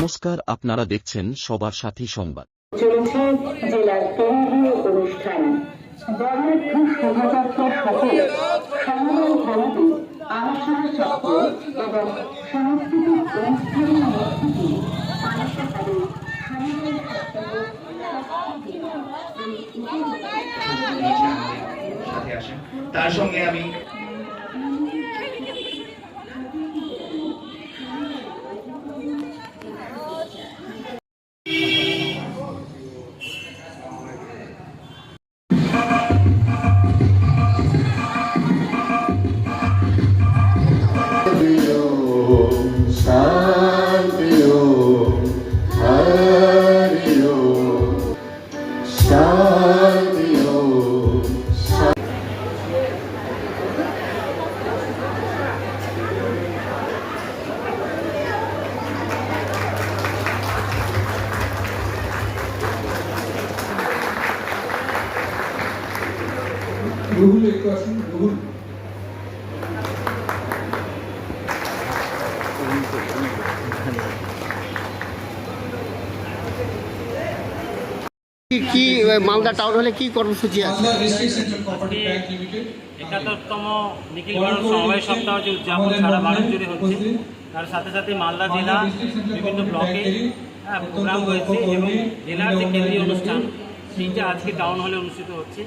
নমস্কার আপনারা দেখছেন সবার সাথী সংবাদ। চলছে জেলার কেন্দ্রীয় অনুষ্ঠান। বর্ণাঢ্য শোভাযাত্রা সহ সমন্বয় কমিটি আলোচনা চক্র এবং সাংস্কৃতিক অনুষ্ঠানের মধ্যে দিয়ে পালিত হবে সমন্বয় সাথে আসেন। তার সঙ্গে আমি Shanti Om রুহুল কি কি মালদা টাউন হলে কি কর্মসূচি আছে? একাত্তরতম নিখিল ভারত সমবায় সপ্তাহ যে উদযাপন সারা ভারত জুড়ে হচ্ছে। তার সাথে সাথে মালদা জেলা বিভিন্ন ব্লকে হ্যাঁ, প্রোগ্রাম হয়েছে এবং জেলার যে কেন্দ্রীয় অনুষ্ঠান। সেইটা আজকে টাউন হলে অনুষ্ঠিত হচ্ছে।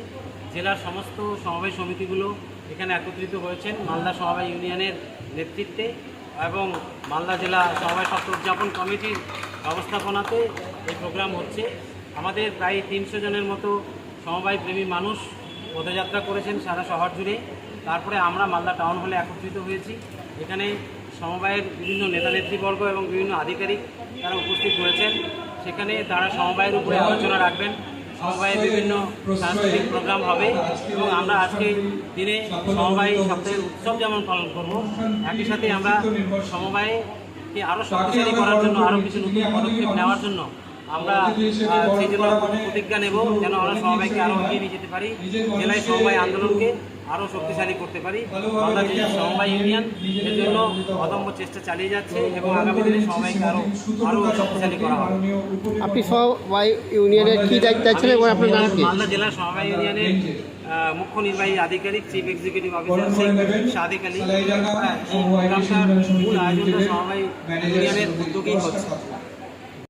জেলার সমস্ত সমবায় সমিতিগুলো এখানে একত্রিত হয়েছেন মালদা সমবায় ইউনিয়নের নেতৃত্বে এবং মালদা জেলা সমবায় সপ্তাহ উদযাপন কমিটির ব্যবস্থাপনাতে এই প্রোগ্রাম হচ্ছে। আমাদের প্রায় তিনশো জনের মতো সমবায় প্রেমী মানুষ পদযাত্রা করেছেন সারা শহর জুড়ে। তারপরে আমরা মালদা টাউন হলে একত্রিত হয়েছি। এখানে সমবায়ের বিভিন্ন নেতা নেতৃবর্গ এবং বিভিন্ন আধিকারিক তারা উপস্থিত হয়েছেন। সেখানে তারা সমবায়ের উপরে আলোচনা রাখবেন। সমবায়ের বিভিন্ন সাংস্কৃতিক প্রোগ্রাম হবে এবং আমরা আজকে দিনে সমবায় সপ্তাহের উৎসব যেমন পালন করব, একই সাথে আমরা সমবায়কে আরও শক্তিশালী করার জন্য আরও কিছু নতুন পদক্ষেপ নেওয়ার জন্য আমরা সেই জন্য প্রতিজ্ঞা নেব যেন আমরা সমবায়কে আরও এগিয়ে নিয়ে যেতে পারি জেলায় সমবায় আন্দোলনকে আরও শক্তিশালী করতে পারি। আমরা যে সমবায় ইউনিয়ন এর জন্য অদম্য চেষ্টা চালিয়ে যাচ্ছে এবং আগামী দিনে সমবায়কে আরও আরও শক্তিশালী করা হবে। আপনি সবাই ইউনিয়নের কি দায়িত্ব আছেন এবং আপনার নাম কি? মালদা জেলা সমবায় ইউনিয়নের মুখ্য নির্বাহী আধিকারিক chief executive officer Sheikh Sadiq Ali. হ্যাঁ, মূল আয়োজনটা সমবায় ইউনিয়নের উদ্যোগেই হচ্ছে।